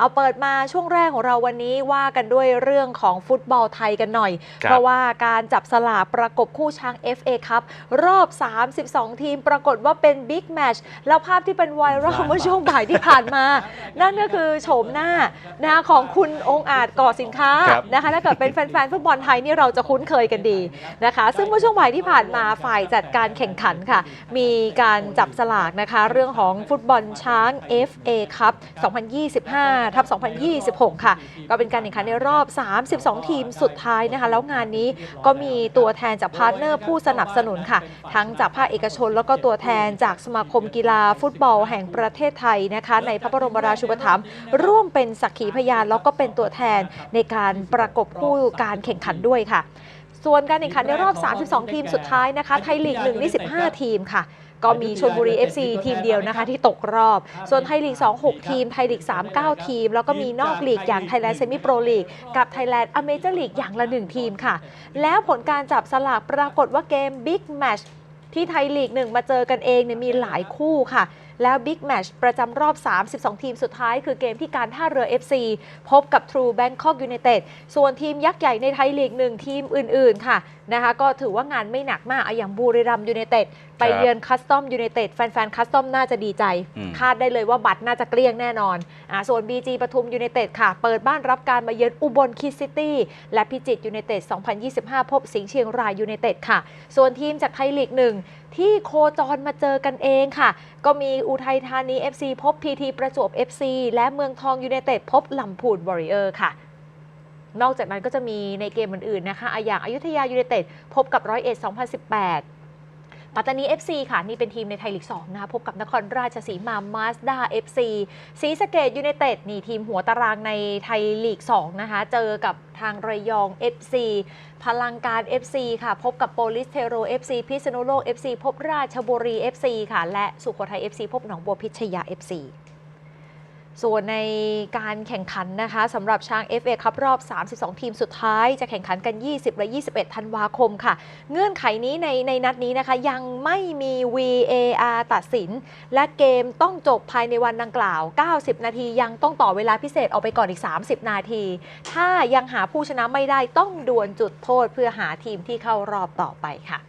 เอาเปิดมาช่วงแรกของเราวันนี้ว่ากันด้วยเรื่องของฟุตบอลไทยกันหน่อยครับเพราะว่าการจับสลากประกบคู่ช้าง FA ครับ รอบ 32 ทีมปรากฏว่าเป็นบิ๊กแมชแล้วภาพที่เป็นไวรัลเมื่อช่วงบ่ายที่ผ่านมา นั่นก็คือโฉมหน้านะคะของคุณองค์อาจก่อสินค้าครับนะคะถ้าเกิดเป็นแฟนๆ ฟุตบอลไทยนี่เราจะคุ้นเคยกันดีนะคะ ซึ่งเมื่อช่วงบ่ายที่ผ่านมาฝ่ายจัดการแข่งขันค่ะ มีการจับสลากนะคะเรื่องของฟุตบอลช้าง FA ครับ 2025ทับ2026 ค่ะ ก็เป็นการแข่งขันในรอบ 32 ทีมสุดท้ายนะคะ แล้วงานนี้ก็มีตัวแทนจากพาร์ทเนอร์ผู้สนับสนุนค่ะ ทั้งจากภาคเอกชน แล้วก็ตัวแทนจากสมาคมกีฬาฟุตบอลแห่งประเทศไทยนะคะ ในพระบรมราชูปถัมภ์ร่วมเป็นสักขีพยาน แล้วก็เป็นตัวแทนในการประกบคู่การแข่งขันด้วยค่ะ ส่วนการแข่งขันในรอบ 32 ทีมสุดท้ายนะคะ ไทยลีก1นี่15 ทีมค่ะ ก็มีชลบุรี FC ทีมเดียวนะคะ ที่ตกรอบ ส่วนไทยลีก 2 6 ทีม ไทยลีก 3 9 ทีม แล้วก็มีนอกลีกอย่างไทยแลนด์เซมิโปรลีก กับไทยแลนด์อเมเจอร์ลีกอย่างละ 1 ทีมค่ะ แล้วผลการจับสลากปรากฏว่าเกมบิ๊กแมชที่ไทยลีก 1 มาเจอกันเองเนี่ยมีหลายคู่ค่ะ แล้วบิ๊กแมชประจำรอบ 32 ทีมสุดท้าย คือเกมที่การท่าเรือ FC พบกับ True Bangkok United ส่วนทีมยักษ์ใหญ่ในไทยลีกหนึ่งทีมอื่น ๆ ค่ะนะคะก็ถือว่างานไม่หนักมากอะอย่างบุรีรัมยูไนเต็ดไปครับเยือนคัสตอมยูไนเต็ดแฟนๆคัสตอมน่าจะดีใจอืมคาดได้เลยว่าบัตรน่าจะเกลี้ยงแน่นอนอ่าส่วน BG ปทุมยูไนเต็ดค่ะ เปิดบ้านรับการมาเยือนอุบลคิดซิตี้และพิจิตรยูไนเต็ด2025 พบสิงห์เชียงรายยูไนเต็ดค่ะ ส่วนทีมจากไทยลีกหนึ่งที่โคจรมาเจอกันเองค่ะ ก็มีอุทัยธานี FC พบพีทีประจวบ FC และเมืองทองยูเนเต็ดพบลำพูนวอริเออร์ค่ะนอกจากนั้นก็จะมีในเกมอื่นๆนะคะ อย่างอายุทยายูเนเต็ดพบกับร้อยเอ็ด2018 ปัตตานี FC ค่ะนี่เป็นทีมในไทยลีก2นะคะพบกับนครราชสีมามาสด้า FC ศรีสะเกดยูไนเต็ดนี่ทีมหัวตารางในไทยลีก2นะคะเจอกับทางระยอง FC พลังการ FC ค่ะ พบกับโปลิสเทโร FC พิษณุโลก FC พบราชบุรี FC ค่ะ และสุโขทัย FC พบหนองบัวพิชยา FC ส่วนในการแข่งขันนะคะสำหรับช้าง FA ครับรอบ 32 ทีมสุดท้าย จะแข่งขันกัน 20 และ 21 ธันวาคมค่ะ เงื่อนไขนี้ในในนัดนี้นะคะ ยังไม่มี VAR ตัดสิน และเกมต้องจบภายในวันดังกล่าว 90 นาที ยังต้องต่อเวลาพิเศษออกไปก่อนอีก 30 นาที ถ้ายังหาผู้ชนะไม่ได้ต้องดวลจุดโทษเพื่อหาทีมที่เข้ารอบต่อไปค่ะ